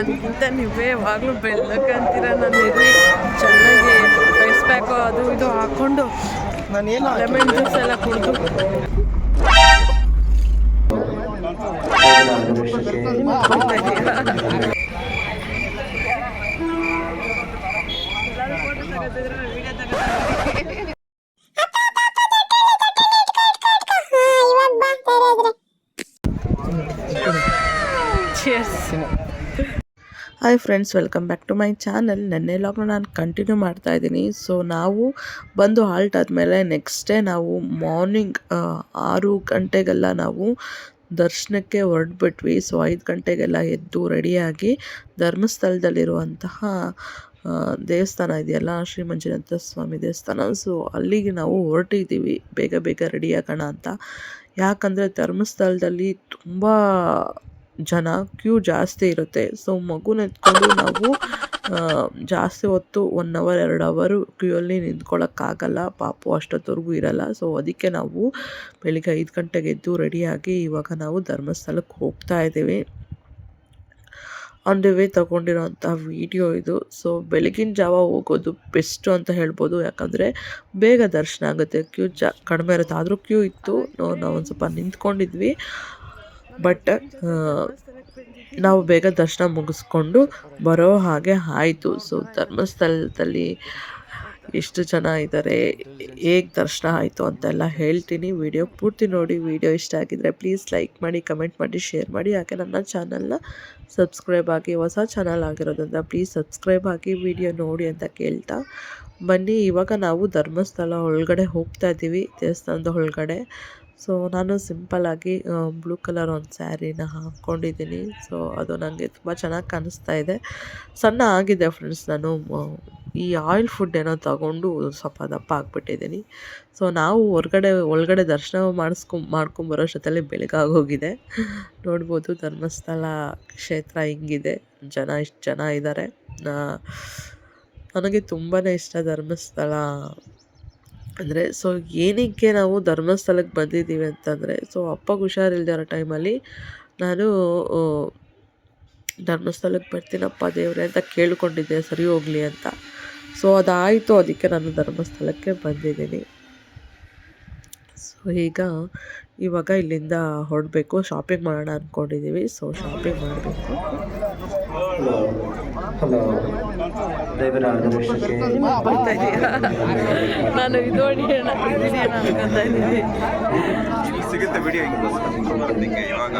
ನನಗಿಂತ ನೀವೇ ಯಾವಾಗಲೂ ಬೆಳ್ಳಕ್ಕಂತೀರ ನಾನು ಇರ್ರಿ ಚೆನ್ನಾಗಿ ಫೇಸ್ ಪ್ಯಾಕು ಅದು ಇದು ಹಾಕ್ಕೊಂಡು ನಾನೇನು ಲೆಮನ್ ಜ್ಯೂಸ್ ಎಲ್ಲ ಕುಡಿದು. Hi friends welcome back to my channel ನೆನ್ನೆ ಲಾಗ್ನ ನಾನು ಕಂಟಿನ್ಯೂ ಮಾಡ್ತಾ ಇದ್ದೀನಿ. ಸೊ ನಾವು ಬಂದು ಹಾಲ್ಟ್ ಆದಮೇಲೆ ನೆಕ್ಸ್ಟ್ ಡೇ ನಾವು ಮಾರ್ನಿಂಗ್ ಆರು ಗಂಟೆಗೆಲ್ಲ ನಾವು ದರ್ಶನಕ್ಕೆ ಹೊರಡ್ಬಿಟ್ವಿ. ಸೊ ಐದು ಗಂಟೆಗೆಲ್ಲ ಎದ್ದು ರೆಡಿಯಾಗಿ ಧರ್ಮಸ್ಥಳದಲ್ಲಿರುವಂತಹ ದೇವಸ್ಥಾನ ಇದೆಯಲ್ಲ ಶ್ರೀ ಮಂಜುನಾಥ ಸ್ವಾಮಿ ದೇವಸ್ಥಾನ. ಸೊ ಅಲ್ಲಿಗೆ ನಾವು ಹೊರಟಿದ್ದೀವಿ. ಬೇಗ ಬೇಗ ರೆಡಿಯಾಗೋಣ ಅಂತ. ಯಾಕಂದರೆ ಧರ್ಮಸ್ಥಳದಲ್ಲಿ ತುಂಬ ಜನ ಕ್ಯೂ ಜಾಸ್ತಿ ಇರುತ್ತೆ. ಸೊ ಮಗುನ ಎತ್ಕೊಂಡು ನಾವು ಜಾಸ್ತಿ ಹೊತ್ತು ಒನ್ ಅವರ್ ಎರಡು ಅವರು ಕ್ಯೂಯಲ್ಲಿ ನಿಂತ್ಕೊಳ್ಳೋಕ್ಕಾಗಲ್ಲ ಪಾಪು ಅಷ್ಟೊತ್ತವರೆಗೂ ಇರಲ್ಲ. ಸೊ, ಅದಕ್ಕೆ ನಾವು ಬೆಳಿಗ್ಗೆ ಐದು ಗಂಟೆಗೆ ಎದ್ದು ರೆಡಿಯಾಗಿ ಇವಾಗ ನಾವು ಧರ್ಮಸ್ಥಳಕ್ಕೆ ಹೋಗ್ತಾ ಇದ್ದೀವಿ. ಆನ್ ದಿ ವೇ ತೊಗೊಂಡಿರೋಂಥ ವಿಡಿಯೋ ಇದು. ಸೊ, ಬೆಳಗಿನ ಜಾವ ಹೋಗೋದು ಬೆಸ್ಟು ಅಂತ ಹೇಳ್ಬೋದು. ಯಾಕಂದರೆ ಬೇಗ ದರ್ಶನ ಆಗುತ್ತೆ. ಕ್ಯೂ ಜಾ, ಕಡಿಮೆ ಇರುತ್ತೆ. ಆದರೂ ಕ್ಯೂ ಇತ್ತು. ನಾವು ಒಂದು ಸ್ವಲ್ಪ ನಿಂತ್ಕೊಂಡಿದ್ವಿ. ಬಟ್ ನಾವು ಬೇಗ ದರ್ಶನ ಮುಗಿಸ್ಕೊಂಡು ಬರೋ ಹಾಗೆ ಆಯಿತು. ಸೊ ಧರ್ಮಸ್ಥಳದಲ್ಲಿ ಎಷ್ಟು ಜನ ಇದ್ದಾರೆ ಹೇಗೆ ದರ್ಶನ ಆಯಿತು ಅಂತೆಲ್ಲ ಹೇಳ್ತೀನಿ. ವಿಡಿಯೋ ಪೂರ್ತಿ ನೋಡಿ ವಿಡಿಯೋ ಇಷ್ಟ ಆಗಿದ್ರೆ ಪ್ಲೀಸ್ ಲೈಕ್ ಮಾಡಿ ಕಮೆಂಟ್ ಮಾಡಿ ಶೇರ್ ಮಾಡಿ. ಯಾಕೆ ನನ್ನ ಚಾನಲ್ನ ಸಬ್ಸ್ಕ್ರೈಬ್ ಆಗಿ, ಹೊಸ ಚಾನಲ್ ಆಗಿರೋದ್ರಿಂದ ಪ್ಲೀಸ್ ಸಬ್ಸ್ಕ್ರೈಬ್ ಆಗಿ ವಿಡಿಯೋ ನೋಡಿ ಅಂತ ಕೇಳ್ತಾ. ಬನ್ನಿ, ಇವಾಗ ನಾವು ಧರ್ಮಸ್ಥಳ ಒಳಗಡೆ ಹೋಗ್ತಾ ಇದ್ದೀವಿ, ದೇವಸ್ಥಾನದ ಒಳಗಡೆ. ಸೊ ನಾನು ಸಿಂಪಲ್ಲಾಗಿ ಬ್ಲೂ ಕಲರ್ ಒಂದು ಸ್ಯಾರಿನ ಹಾಕ್ಕೊಂಡಿದ್ದೀನಿ ಸೊ ಅದು ನನಗೆ ತುಂಬ ಚೆನ್ನಾಗಿ ಕಾಣಿಸ್ತಾ ಇದೆ. ಸಣ್ಣ ಆಗಿದೆ ಫ್ರೆಂಡ್ಸ್ ನಾನು ಈ ಆಯಿಲ್ ಫುಡ್ ಏನೋ ತಗೊಂಡು ಸ್ವಲ್ಪ ದಪ್ಪ ಆಗಿಬಿಟ್ಟಿದ್ದೀನಿ. ಸೊ ನಾವು ಹೊರಗಡೆ, ಒಳಗಡೆ ದರ್ಶನ ಮಾಡಿಸ್ಕೊ, ಮಾಡ್ಕೊಂಬರೋ ಅಷ್ಟೊತ್ತಲ್ಲಿ ಬೆಳಗಾಗೋಗಿದೆ ನೋಡ್ಬೋದು ಧರ್ಮಸ್ಥಳ ಕ್ಷೇತ್ರ ಹಿಂಗಿದೆ. ಜನ ಇಷ್ಟು ಜನ ಇದ್ದಾರೆ ನನಗೆ ತುಂಬಾ ಇಷ್ಟ ಧರ್ಮಸ್ಥಳ ಅಂದರೆ ಸೊ ಏನಕ್ಕೆ ನಾವು ಧರ್ಮಸ್ಥಳಕ್ಕೆ ಬಂದಿದ್ದೀವಿ ಅಂತಂದರೆ ಸೊ ಅಪ್ಪಗೆ ಹುಷಾರಿಲ್ಲದೆ ಇರೋ ಟೈಮಲ್ಲಿ ನಾನು ಧರ್ಮಸ್ಥಳಕ್ಕೆ ಬರ್ತೀನಪ್ಪ ದೇವರೇ ಅಂತ ಕೇಳಿಕೊಂಡಿದ್ದೆ, ಸರಿ ಹೋಗಲಿ ಅಂತ. ಸೊ ಅದಾಯಿತು, ಅದಕ್ಕೆ ನಾನು ಧರ್ಮಸ್ಥಳಕ್ಕೆ ಬಂದಿದ್ದೀನಿ. ಸೊ ಈಗ, ಇವಾಗ ಇಲ್ಲಿಂದ ಹೊರಡಬೇಕು ಶಾಪಿಂಗ್ ಮಾಡೋಣ ಅಂದ್ಕೊಂಡಿದ್ದೀವಿ ಸೊ ಶಾಪಿಂಗ್ ಮಾಡಬೇಕು. ಹಲೋ ಹಲೋ ದೇವರ ದರ್ಶನಕ್ಕೆ ಬರ್ತಾ ಇದೆಯಾ ನಾನು ಇದು ಅನ್ಕೊತಾ ಇದ್ದೀನಿ ಸಿಗುತ್ತೆ ಬಿಡಿ ಇವಾಗ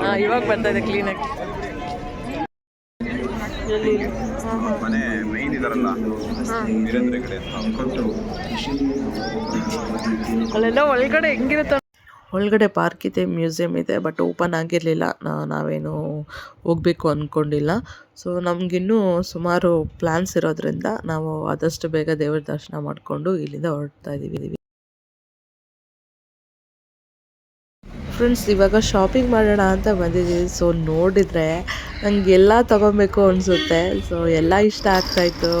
ಹಾಂ ಇವಾಗ ಬರ್ತಾ ಇದೆ ಕ್ಲೀನಾಗಿ ಮನೆ ಮೈನ್ ಇದಾರಲ್ಲ ವೀರೇಂದ್ರ ಕಡೆ ಕೊಟ್ಟು. ಅಲ್ಲೆಲ್ಲ ಒಳಗಡೆ ಹೆಂಗಿರುತ್ತೆ ಒಳಗಡೆ ಪಾರ್ಕ್ ಇದೆ ಮ್ಯೂಸಿಯಂ ಇದೆ ಬಟ್ ಓಪನ್ ಆಗಿರಲಿಲ್ಲ. ನಾವೇನು ಹೋಗಬೇಕು ಅಂದ್ಕೊಂಡಿಲ್ಲ ಸೊ ನಮಗಿನ್ನೂ ಸುಮಾರು ಪ್ಲ್ಯಾನ್ಸ್ ಇರೋದ್ರಿಂದ ನಾವು ಆದಷ್ಟು ಬೇಗ ದೇವ್ರ ದರ್ಶನ ಮಾಡಿಕೊಂಡು ಇಲ್ಲಿಂದ ಹೊರಡ್ತಾ ಇದ್ದೀವಿ ಫ್ರೆಂಡ್ಸ್ ಇವಾಗ ಶಾಪಿಂಗ್ ಮಾಡೋಣ ಅಂತ ಬಂದಿದ್ದೀವಿ. ಸೊ ನೋಡಿದರೆ ನಂಗೆ ಎಲ್ಲ ತೊಗೊಬೇಕು ಅನಿಸುತ್ತೆ. ಸೊ ಎಲ್ಲ ಇಷ್ಟ ಆಗ್ತಾಯಿತ್ತು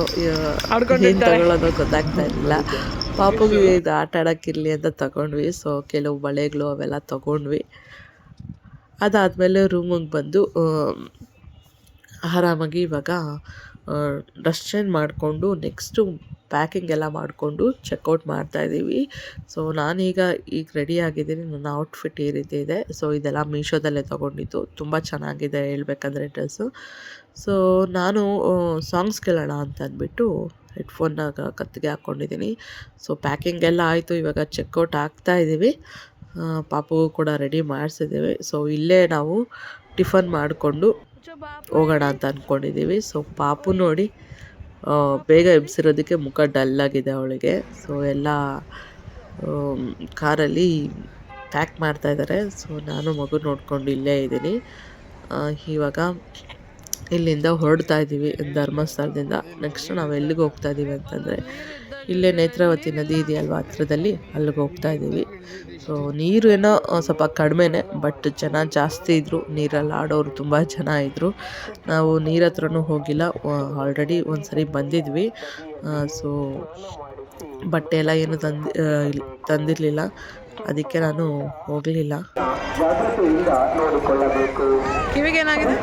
ಏನು ತಗೊಳ್ಳೋದು ಗೊತ್ತಾಗ್ತಾ ಇರಲಿಲ್ಲ ಪಾಪುಗೆ ಇದು ಆಟ ಆಡೋಕ್ಕಿರಲಿ ಅಂತ ತಗೊಂಡ್ವಿ. ಸೊ ಕೆಲವು ಬಳೆಗಳು ಅವೆಲ್ಲ ತಗೊಂಡ್ವಿ. ಅದಾದಮೇಲೆ ರೂಮಿಗೆ ಬಂದು ಆರಾಮಾಗಿ ಇವಾಗ ಡ್ರೆಸ್ ಚೇಂಜ್ ಮಾಡಿಕೊಂಡು ನೆಕ್ಸ್ಟು ಪ್ಯಾಕಿಂಗ್ ಎಲ್ಲ ಮಾಡಿಕೊಂಡು ಚೆಕ್ಔಟ್ ಮಾಡ್ತಾ ಇದ್ದೀವಿ ಸೊ ನಾನೀಗ ಈಗ ರೆಡಿ ಆಗಿದ್ದೀನಿ. ನನ್ನ ಔಟ್ಫಿಟ್ ಈ ರೀತಿ ಇದೆ. ಸೊ ಇದೆಲ್ಲ ಮೀಶೋದಲ್ಲೇ ತೊಗೊಂಡಿದ್ದು. ತುಂಬ ಚೆನ್ನಾಗಿದೆ ಹೇಳ್ಬೇಕಂದ್ರೆ ಡ್ರೆಸ್ಸು ಸೊ ನಾನು ಸಾಂಗ್ಸ್ ಕೇಳೋಣ ಅಂತ ಅಂದ್ಬಿಟ್ಟು ಹೆಡ್ಫೋನ್ನಾಗ ಕತ್ತಿಗೆ ಹಾಕ್ಕೊಂಡಿದ್ದೀನಿ ಸೊ ಪ್ಯಾಕಿಂಗ್ ಎಲ್ಲ ಆಯಿತು. ಇವಾಗ ಚೆಕ್ಔಟ್ ಆಗ್ತಾ ಇದ್ದೀವಿ ಪಾಪು ಪಾಪುಗೂ ಕೂಡ ರೆಡಿ ಮಾಡಿಸಿದ್ದೀವಿ ಸೊ ಇಲ್ಲೇ ನಾವು ಟಿಫನ್ ಮಾಡಿಕೊಂಡು ಹೋಗೋಣ ಅಂತ ಅಂದ್ಕೊಂಡಿದ್ದೀವಿ ಸೊ ಪಾಪು ನೋಡಿ ಬೇಗ ಎಬ್ಸಿರೋದಕ್ಕೆ ಮುಖ ಡಲ್ಲಾಗಿದೆ ಅವಳಿಗೆ. ಸೊ ಎಲ್ಲ ಕಾರಲ್ಲಿ ಪ್ಯಾಕ್ ಮಾಡ್ತಾ ಇದ್ದಾರೆ. ಸೊ ನಾನು ಮಗು ನೋಡ್ಕೊಂಡು ಇಲ್ಲೇ ಇದ್ದೀನಿ. ಇವಾಗ ಇಲ್ಲಿಂದ ಹೊರಡ್ತಾ ಇದ್ದೀವಿ ಧರ್ಮಸ್ಥಳದಿಂದ. ನೆಕ್ಸ್ಟ್ ನಾವು ಎಲ್ಲಿಗೆ ಹೋಗ್ತಾ ಇದ್ದೀವಿ ಅಂತಂದರೆ, ಇಲ್ಲೇ ನೇತ್ರಾವತಿ ನದಿ ಇದೆಯಲ್ವ ಹತ್ರದಲ್ಲಿ ಅಲ್ಲಿಗೆ ಹೋಗ್ತಾ ಇದ್ದೀವಿ. ಸೊ ನೀರು ಏನೋ ಸ್ವಲ್ಪ ಕಡಿಮೆನೆ ಬಟ್ ಜನ ಜಾಸ್ತಿ ಇದ್ದರು ನೀರಲ್ಲಿ ಆಡೋರು ತುಂಬ ಜನ ಇದ್ದರು ನಾವು ನೀರ ಹತ್ರನೂ ಹೋಗಿಲ್ಲ ಆಲ್ರೆಡಿ ಒಂದು ಸರಿ ಬಂದಿದ್ವಿ. ಸೊ ಬಟ್ಟೆ ಎಲ್ಲ ಏನು ತಂದಿ ತಂದಿರಲಿಲ್ಲ. ಅದಕ್ಕೆ ನಾನು ಹೋಗಲಿಲ್ಲ. ಕಿವಿಗೇನಾಗಿದೆ?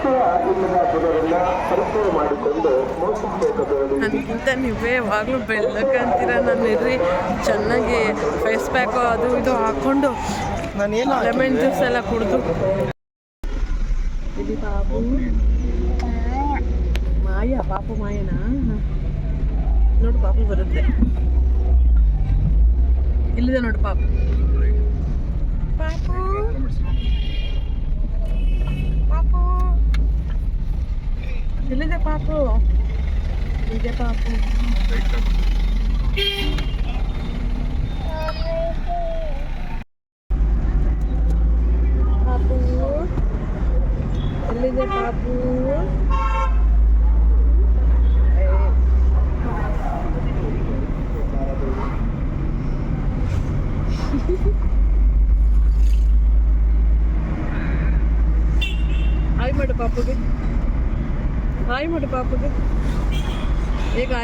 ನನಗಿಂತ ನೀವೇ ಯಾವಾಗಲೂ ಬೆಳ್ಳಕ್ಕಂತೀರ ನಾನು ಇರ್ರಿ ಚೆನ್ನಾಗಿ ಫೇಸ್ ಪ್ಯಾಕು ಅದು ಇದು ಹಾಕ್ಕೊಂಡು ಲೆಮನ್ ಜ್ಯೂಸ್ ಎಲ್ಲ ಕುಡಿದು. ఇది బాబు మాయ ಬಾಪು మాయన నోడు పాప ಬರುತ್ತೆ. ಇಲ್ಲಿದೆ ನೋಡು ಪಾಪು Papu. Papu. Dili na papu. Dili na papu. Papu. Dili na papu.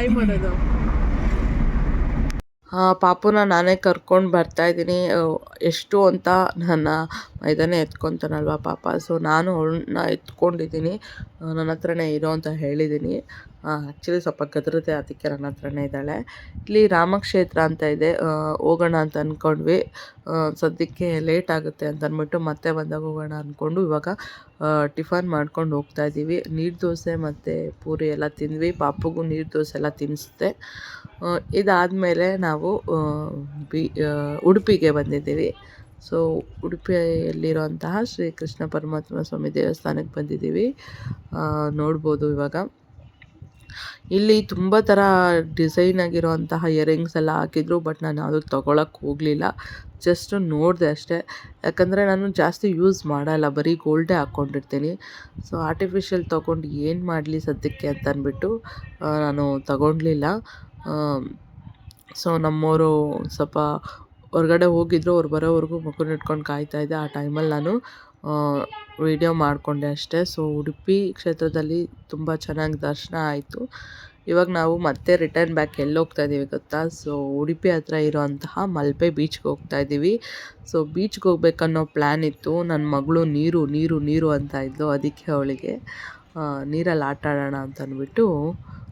Hi ಮಾಡೋದು. ಪಾಪುನ ನಾನೇ ಕರ್ಕೊಂಡು ಬರ್ತಾ ಇದ್ದೀನಿ. ಎಷ್ಟು ಅಂತ ನನ್ನ ಇದನ್ನೇ ಎತ್ಕೊತಾನಲ್ವ ಪಾಪ. ಸೊ ನಾನು ಅವಳನ್ನ ಎತ್ಕೊಂಡಿದ್ದೀನಿ. ನನ್ನ ಹತ್ರನೇ ಇರೋ ಅಂತ ಹೇಳಿದ್ದೀನಿ. ಆ್ಯಕ್ಚುಲಿ ಸ್ವಲ್ಪ ಗದ್ರತೆ ಅದಕ್ಕೆ ನನ್ನ ಹತ್ರನೇ ಇದ್ದಾಳೆ. ಇಲ್ಲಿ ರಾಮಕ್ಷೇತ್ರ ಅಂತ ಇದೆ. ಹೋಗೋಣ ಅಂತ ಅಂದ್ಕೊಂಡ್ವಿ ಸದ್ಯಕ್ಕೆ ಲೇಟ್ ಆಗುತ್ತೆ ಅಂತ ಅಂದ್ಬಿಟ್ಟು ಮತ್ತೆ ಬಂದಾಗ ಹೋಗೋಣ ಅಂದ್ಕೊಂಡು ಇವಾಗ ಟಿಫನ್ ಮಾಡ್ಕೊಂಡು ಹೋಗ್ತಾ ಇದ್ದೀವಿ. ನೀರು ದೋಸೆ ಮತ್ತು ಪೂರಿ ಎಲ್ಲ ತಿಂದ್ವಿ. ಪಾಪುಗೂ ನೀರು ದೋಸೆ ಎಲ್ಲ ತಿನ್ನಿಸುತ್ತೆ ಇದಾದಮೇಲೆ ನಾವು ಬಿ ಉಡುಪಿಗೆ ಬಂದಿದ್ದೀವಿ. ಸೊ ಉಡುಪಿಯಲ್ಲಿರುವಂತಹ ಶ್ರೀ ಕೃಷ್ಣ ಪರಮಾತ್ಮ ಸ್ವಾಮಿ ದೇವಸ್ಥಾನಕ್ಕೆ ಬಂದಿದ್ದೀವಿ. ನೋಡ್ಬೋದು ಇವಾಗ. ಇಲ್ಲಿ ತುಂಬ ಥರ ಡಿಸೈನ್ ಆಗಿರುವಂತಹ ಇಯರಿಂಗ್ಸ್ ಎಲ್ಲ ಹಾಕಿದ್ರು ಬಟ್ ನಾನು ಅದು ತೊಗೊಳಕ್ಕೆ ಹೋಗಲಿಲ್ಲ. ಜಸ್ಟ್ ನೋಡಿದೆ ಅಷ್ಟೇ. ಯಾಕಂದರೆ ನಾನು ಜಾಸ್ತಿ ಯೂಸ್ ಮಾಡಲ್ಲ, ಬರೀ ಗೋಲ್ಡೇ ಹಾಕ್ಕೊಂಡಿರ್ತೀನಿ ಸೊ ಆರ್ಟಿಫಿಷಿಯಲ್ ತೊಗೊಂಡು ಏನು ಮಾಡಲಿ ಸದ್ಯಕ್ಕೆ ಅಂತ ಅಂದ್ಬಿಟ್ಟು ನಾನು ತಗೊಳ್ಲಿಲ್ಲ ಸೊ ನಮ್ಮವರು ಸ್ವಲ್ಪ ಹೊರ್ಗಡೆ ಹೋಗಿದ್ರು, ಅವ್ರು ಬರೋವರೆಗೂ ಮಗುನ ಇಟ್ಕೊಂಡು ಕಾಯ್ತಾ ಇದ್ದೆ ಆ ಟೈಮಲ್ಲಿ ನಾನು. ವೀಡಿಯೋ ಮಾಡಿಕೊಂಡೆ ಅಷ್ಟೇ. ಸೊ ಉಡುಪಿ ಕ್ಷೇತ್ರದಲ್ಲಿ ತುಂಬ ಚೆನ್ನಾಗಿ ದರ್ಶನ ಆಯಿತು. ಇವಾಗ ನಾವು ಮತ್ತೆ ರಿಟರ್ನ್ ಬ್ಯಾಕ್ ಎಲ್ಲಿ ಹೋಗ್ತಾ ಇದ್ದೀವಿ ಗೊತ್ತಾ? ಸೊ ಉಡುಪಿ ಹತ್ರ ಇರೋಂತಹ ಮಲ್ಪೆ ಬೀಚ್ಗೆ ಹೋಗ್ತಾ ಇದ್ದೀವಿ ಸೊ ಬೀಚ್ಗೆ ಹೋಗ್ಬೇಕನ್ನೋ ಪ್ಲ್ಯಾನ್ ಇತ್ತು. ನನ್ನ ಮಗಳು ನೀರು ನೀರು ನೀರು ಅಂತ ಇದ್ಲು ಅದಕ್ಕೆ ಅವಳಿಗೆ. ನೀರಲ್ಲಿ ಆಟ ಆಡೋಣ ಅಂತಂದ್ಬಿಟ್ಟು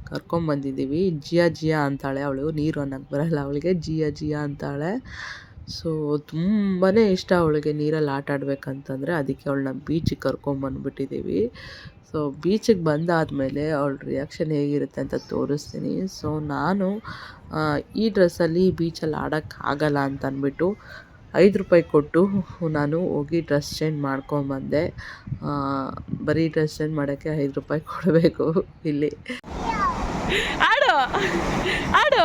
ಕರ್ಕೊಂಬಂದಿದ್ದೀವಿ ಜಿಯಾ ಜಿಯಾ ಅಂತಾಳೆ ಅವಳು. ನೀರು ಅನ್ನೋಕ್ಕೆ ಬರಲ್ಲ ಅವಳಿಗೆ. ಜಿಯಾ ಜಿಯಾ ಅಂತಾಳೆ. ಸೊ ತುಂಬಾ ಇಷ್ಟ ಅವಳಿಗೆ ನೀರಲ್ಲಿ ಆಟ ಆಡ್ಬೇಕಂತಂದರೆ ಅದಕ್ಕೆ ಅವಳನ್ನ ಬೀಚಿಗೆ ಕರ್ಕೊಂಬಂದ್ಬಿಟ್ಟಿದ್ದೀವಿ ಸೊ ಬೀಚಿಗೆ ಬಂದಾದಮೇಲೆ ಅವಳ ರಿಯಾಕ್ಷನ್ ಹೇಗಿರುತ್ತೆ ಅಂತ ತೋರಿಸ್ತೀನಿ. ಸೊ, ನಾನು ಈ ಡ್ರೆಸ್ಸಲ್ಲಿ ಬೀಚಲ್ಲಿ ಆಡೋಕ್ಕಾಗಲ್ಲ ಅಂತ ಅಂದ್ಬಿಟ್ಟು ಐದು ರೂಪಾಯಿ ಕೊಟ್ಟು ನಾನು ಹೋಗಿ ಡ್ರೆಸ್ ಚೇಂಜ್ ಮಾಡ್ಕೊಂಬಂದೆ. ಬರೀ ಡ್ರೆಸ್ ಚೇಂಜ್ ಮಾಡೋಕ್ಕೆ ಐದು ರೂಪಾಯಿ ಕೊಡಬೇಕು ಇಲ್ಲಿ. ಆಡು ಆಡು,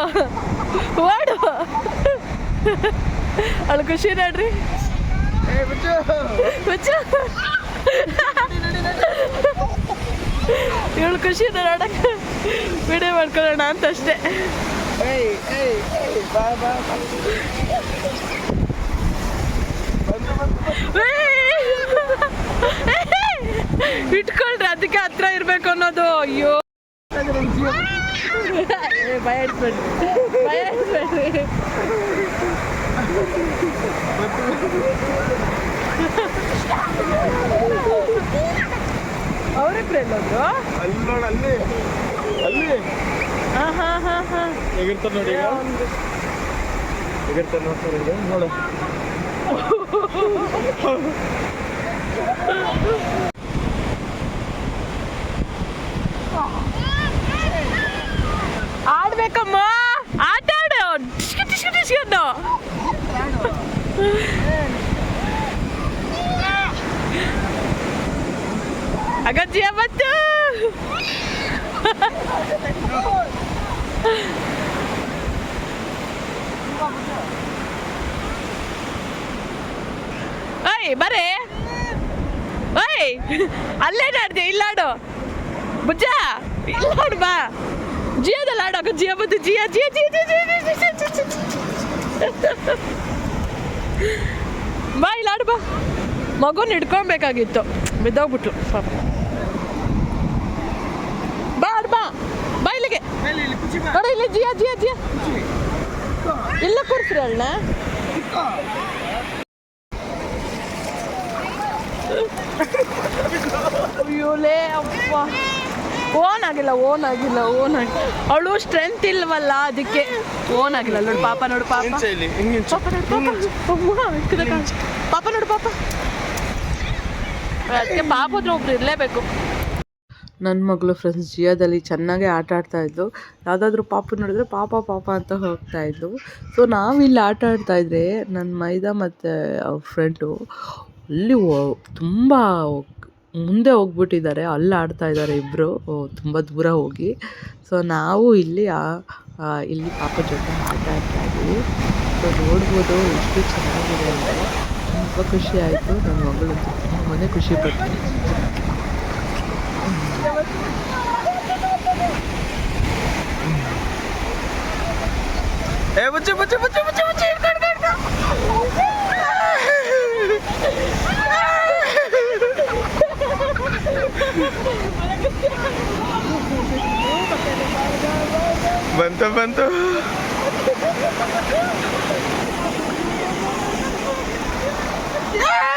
ಓಡು. ಅವಳು ಖುಷಿ ನೋಡ್ರಿ. ಇವಳು ಖುಷಿ ನೋಡಕ್ಕೆ ವಿಡಿಯೋ ಮಾಡ್ಕೊಳ್ಳೋಣ ಅಂತ ಅಷ್ಟೇ ಇಟ್ಕೊಳ್ರಿ ಅದಕ್ಕೆ ಹತ್ರ ಇರ್ಬೇಕು ಅನ್ನೋದು. ಅಯ್ಯೋ ಭಯ ಇಡ್ಸ್ಬೇಡ್ರಿ ಅವ್ರಿಬ್ರು ಎಲ್ಲೋದ್ರು? ಅಲ್ಲಿ ನೋಡ ಅಲ್ಲಿ. ಅಲ್ಲಿ. ಹಾ ಹಾ ಹಾ ಹಾ. ನೋಡಿ ಈಗ. ಎಗಿರ್ತಾರೆ ನೋಡ್ತಾರೆ ಈಗ. ನೋಡು. ಆಡ್ಬೇಕಮ್ಮ. ಆಟ ಆಡು. ಟಿಶ್ಕ ಟಿಶ್ಕ ಟಿಶ್ಕ ಅನ್ನೋ. ಅಗಜ್ಜಿಯ ಬಚ್ಚು ಓಯ್ ಬರೇ ಓಯ್ ಅಲ್ಲೇ ಆಡ್ತೀಯ ಇಲ್ಲಾಡು ಬುಜ್ಜ ಇಲ್ಲಾಡು ಬಾ ಜಿಯೋದಲ್ಲಿ ಆಡು ಅಕ್ಕ ಜಿಯೋ ಬಂದು ಜಿಯೋ ಜಿಯೋ ಜಿಯೋ ಜಿಯೋ ಬಾ ಇಲ್ಲಾಡು ಬಾ ಮಗುನ ಹಿಡ್ಕೊಬೇಕಾಗಿತ್ತು ಬಿದ್ದೋಗ್ಬಿಟ್ಲು ಪಾಪ ಜಿ ಅಜ್ಜಿ ಅಜ್ಜಿ ಇಲ್ಲ ಕೊಡ್ತೀರ ಅಣ್ಣ? ಅಯ್ಯೋಲೇ ಅಪ್ಪ. ಓನ್ ಆಗಿಲ್ಲ ಓನ್ ಆಗಿಲ್ಲ ಓನ್ ಆಗಿ. ಅವಳು ಸ್ಟ್ರೆಂತ್ ಇಲ್ವಲ್ಲ ಅದಕ್ಕೆ. ಓನ್ ಆಗಿಲ್ಲ ನೋಡು ಪಾಪ ನೋಡು ಪಾಪ. ಪಾಪ ನೋಡು ಪಾಪ. ಪಾಪ ಅದಕ್ಕೆ ಪಾಪ ಒಬ್ರು ಇರಲೇಬೇಕು. ನನ್ನ ಮಗಳು ಫ್ರೆಂಡ್ಸ್ ಜಿಯೋದಲ್ಲಿ ಚೆನ್ನಾಗೇ ಆಟ ಆಡ್ತಾ ಇದ್ಲು. ಯಾವುದಾದ್ರೂ ಪಾಪ ನೋಡಿದ್ರೆ ಪಾಪ ಪಾಪ ಅಂತ ಹೋಗ್ತಾ ಇದ್ಲು. ಸೊ ನಾವಿಲ್ಲಿ ಆಟ ಆಡ್ತಾ ಇದ್ರೆ ನನ್ನ ಮೈದಾ ಮತ್ತು ಅವ್ರ ಫ್ರೆಂಡು ಅಲ್ಲಿ ತುಂಬ ಮುಂದೆ ಹೋಗ್ಬಿಟ್ಟಿದ್ದಾರೆ. ಅಲ್ಲಿ ಆಡ್ತಾ ಇದ್ದಾರೆ ಇಬ್ಬರು ತುಂಬ ದೂರ ಹೋಗಿ. ಸೊ ನಾವು ಇಲ್ಲಿ ಇಲ್ಲಿ ಪಾಪ ಜೊತೆ ಆಟ ಆಡ್ತಾ ಇದ್ದೀವಿ ಸೊ ನೋಡ್ಬೋದು ಎಷ್ಟು ಚೆನ್ನಾಗಿದೆ ಅಂದರೆ ತುಂಬ ಖುಷಿ ಆಯಿತು. ನನ್ನ ಮಗಳು ತುಂಬಾ ಖುಷಿ ಪಟ್ಟು Eh. Kan, kan, kan. Bantu, bantu. yeah!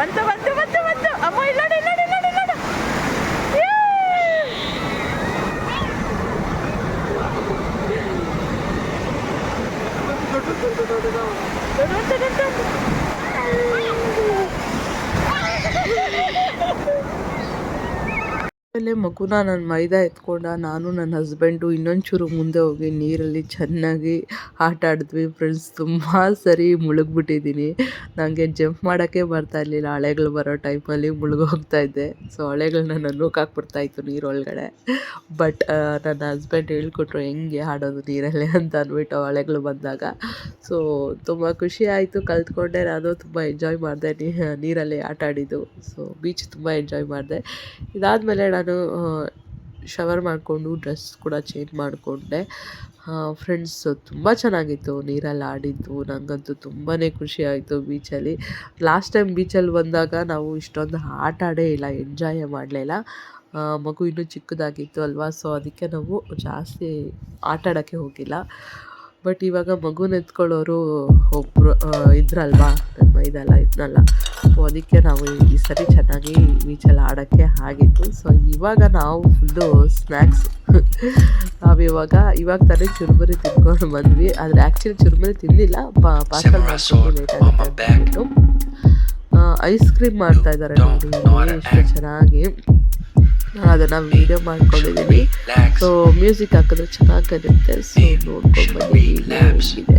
バンタバン ಆಮೇಲೆ ಮಗುನ ನನ್ನ ಮೈದಾ ಎತ್ಕೊಂಡ, ನಾನು ನನ್ನ ಹಸ್ಬೆಂಡು ಇನ್ನೊಂಚೂರು ಮುಂದೆ ಹೋಗಿ ನೀರಲ್ಲಿ ಚೆನ್ನಾಗಿ ಆಟ ಆಡಿದ್ವಿ. ಫ್ರೆಂಡ್ಸ್ ತುಂಬ ಸರಿ ಮುಳುಗ್ಬಿಟ್ಟಿದ್ದೀನಿ. ನನಗೆ ಜಂಪ್ ಮಾಡೋಕ್ಕೆ ಬರ್ತಾ ಇರಲಿಲ್ಲ. ಅಲೆಗಳು ಬರೋ ಟೈಮಲ್ಲಿ ಮುಳುಗೋಗ್ತಾ ಇದ್ದೆ. ಸೊ ಅಲೆಗಳನ್ನ ನಾನು ನೀರು ನೀರೊಳಗಡೆ. ಬಟ್ ನನ್ನ ಹಸ್ಬೆಂಡ್ ಹೇಳ್ಕೊಟ್ರು, ಹೆಂಗೆ ಆಡೋದು ನೀರಲ್ಲಿ? ಅಂತ ಅಂದ್ಬಿಟ್ಟು ಅಲೆಗಳು ಬಂದಾಗ. ಸೊ ತುಂಬ ಖುಷಿ ಆಯಿತು. ಕಲ್ತ್ಕೊಂಡೆ. ನಾನು ತುಂಬ ಎಂಜಾಯ್ ಮಾಡಿದೆ. ನೀರಲ್ಲಿ ಆಟ ಆಡಿದ್ದು. ಸೊ ಬೀಚ್ ತುಂಬ ಎಂಜಾಯ್ ಮಾಡಿದೆ. ಇದಾದಮೇಲೆ ನಾನು ಶವರ್ ಮಾಡಿಕೊಂಡು ಡ್ರೆಸ್ ಕೂಡ ಚೇಂಜ್ ಮಾಡಿಕೊಂಡೆ. ಫ್ರೆಂಡ್ಸ್ ತುಂಬ ಚೆನ್ನಾಗಿತ್ತು. ನೀರಲ್ಲಿ ಆಡಿದ್ದು ನನಗಂತೂ ತುಂಬಾ ಖುಷಿ ಆಯಿತು ಬೀಚಲ್ಲಿ ಲಾಸ್ಟ್ ಟೈಮ್ ಬೀಚಲ್ಲಿ ಬಂದಾಗ ನಾವು ಇಷ್ಟೊಂದು ಆಟ ಆಡೇ ಇಲ್ಲ ಎಂಜಾಯೇ ಮಾಡಲಿಲ್ಲ. ಮಗು ಇನ್ನೂ ಚಿಕ್ಕದಾಗಿತ್ತು ಅಲ್ವಾ? ಸೊ ಅದಕ್ಕೆ ನಾವು ಜಾಸ್ತಿ ಆಟ ಆಡೋಕ್ಕೆ ಹೋಗಿಲ್ಲ. ಬಟ್ ಇವಾಗ ಮಗುನ ಎತ್ಕೊಳ್ಳೋರು ಒಬ್ಬರು ಇದ್ರಲ್ವಾ? ನಮ್ಮ ಇದಲ್ಲ ಸೊ ಅದಕ್ಕೆ ನಾವು ಈ ಸರಿ ಚೆನ್ನಾಗಿ ಬೀಚಲ್ಲಿ ಆಡೋಕ್ಕೆ ಆಗಿತ್ತು. ಸೊ ಇವಾಗ ನಾವು ಫುಲ್ಲು ಸ್ನ್ಯಾಕ್ಸ್ ನಾವು ಇವಾಗ ಇವಾಗ ತಾನೇ ಚುರುಮುರಿ ತಿನ್ಕೊಂಡು ಬಂದ್ವಿ. ಆದರೆ ಆ್ಯಕ್ಚುಲಿ ಚುರುಮುರಿ ತಿಂದಿಲ್ಲ ಪಾರ್ಸಲ್ ಮಾಡ್ಕೊಂಡು ಲೇಟ್ ಆಗುತ್ತೆ ಅಂತ ಐಸ್ ಕ್ರೀಮ್ ಮಾಡ್ತಾ ಇದ್ದಾರೆ ನೋಡಿ. ಎಷ್ಟು ಚೆನ್ನಾಗಿ. ನಾನು ಅದನ್ನು ವೀಡಿಯೋ ಮಾಡ್ಕೊಂಡಿದ್ದೀನಿ ಸೊ ಮ್ಯೂಸಿಕ್ ಹಾಕಿದ್ರೆ ಚೆನ್ನಾಗಿರುತ್ತೆ. ಸೊ ನೋಡ್ಕೊಂಡು ಬನ್ನಿ ಇದೆ ಹೇಗಿದೆ.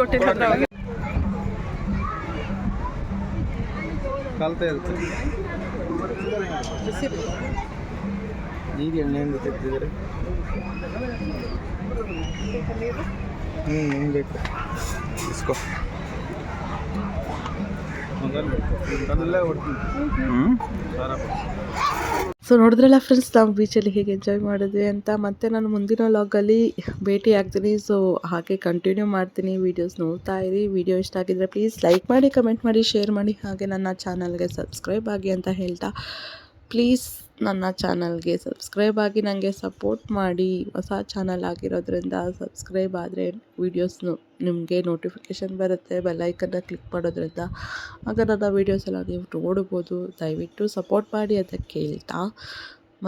ಕೊಟ್ಟಿಲ್ಲ ಅವಾಗ ಕಲ್ತಾ ಇರುತ್ತೆ. ಈಗ ಎಣ್ಣೆಯಿಂದ ತೆಗ್ದಿದ್ದಾರೆ ಹ್ಞೂ ಹೆಂಗೆ ಬೇಕು ಇಸ್ಕೋ. ಮೊದಲೇ ಹೊಡ್ತೀನಿ. ಸಾರ ಸೊ ನೋಡಿದ್ರಲ್ಲ ಫ್ರೆಂಡ್ಸ್ ನಾವು ಬೀಚಲ್ಲಿ ಹೇಗೆ ಎಂಜಾಯ್ ಮಾಡಿದ್ವಿ ಅಂತ. ಮತ್ತೆ ನಾನು ಮುಂದಿನ ಲಾಗಲ್ಲಿ ಭೇಟಿ ಆಗ್ತೀನಿ. ಸೊ ಹಾಗೆ ಕಂಟಿನ್ಯೂ ಮಾಡ್ತೀನಿ. ವೀಡಿಯೋಸ್ ನೋಡ್ತಾ ಇರಿ. ವಿಡಿಯೋ ಇಷ್ಟ ಆಗಿದ್ರೆ ಪ್ಲೀಸ್ ಲೈಕ್ ಮಾಡಿ ಕಮೆಂಟ್ ಮಾಡಿ ಶೇರ್ ಮಾಡಿ. ಹಾಗೆ ನನ್ನ ಚಾನಲ್ಗೆ ಸಬ್ಸ್ಕ್ರೈಬ್ ಆಗಿ ಅಂತ ಹೇಳ್ತಾ. ಪ್ಲೀಸ್ ನನ್ನ ಚಾನಲ್ಗೆ ಸಬ್ಸ್ಕ್ರೈಬ್ ಆಗಿ ನನಗೆ ಸಪೋರ್ಟ್ ಮಾಡಿ. ಹೊಸ ಚಾನಲ್ ಆಗಿರೋದ್ರಿಂದ ಸಬ್ಸ್ಕ್ರೈಬ್ ಆದರೆ ವೀಡಿಯೋಸ್ನು ನಿಮಗೆ ನೋಟಿಫಿಕೇಷನ್ ಬರುತ್ತೆ. ಬೆಲ್ಲೈಕನ್ನ ಕ್ಲಿಕ್ ಮಾಡೋದ್ರಿಂದ. ಆಗ ನನ್ನ ವೀಡಿಯೋಸ್ ಎಲ್ಲ ನೀವು ನೋಡ್ಬೋದು. ದಯವಿಟ್ಟು ಸಪೋರ್ಟ್ ಮಾಡಿ ಅಂತ ಕೇಳ್ತಾ.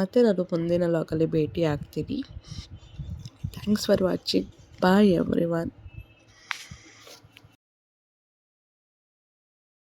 ಮತ್ತೆ ನಾನು ಮುಂದಿನ ಲಾಗಲ್ಲಿ ಭೇಟಿ ಆಗ್ತೀನಿ thanks for watching bye everyone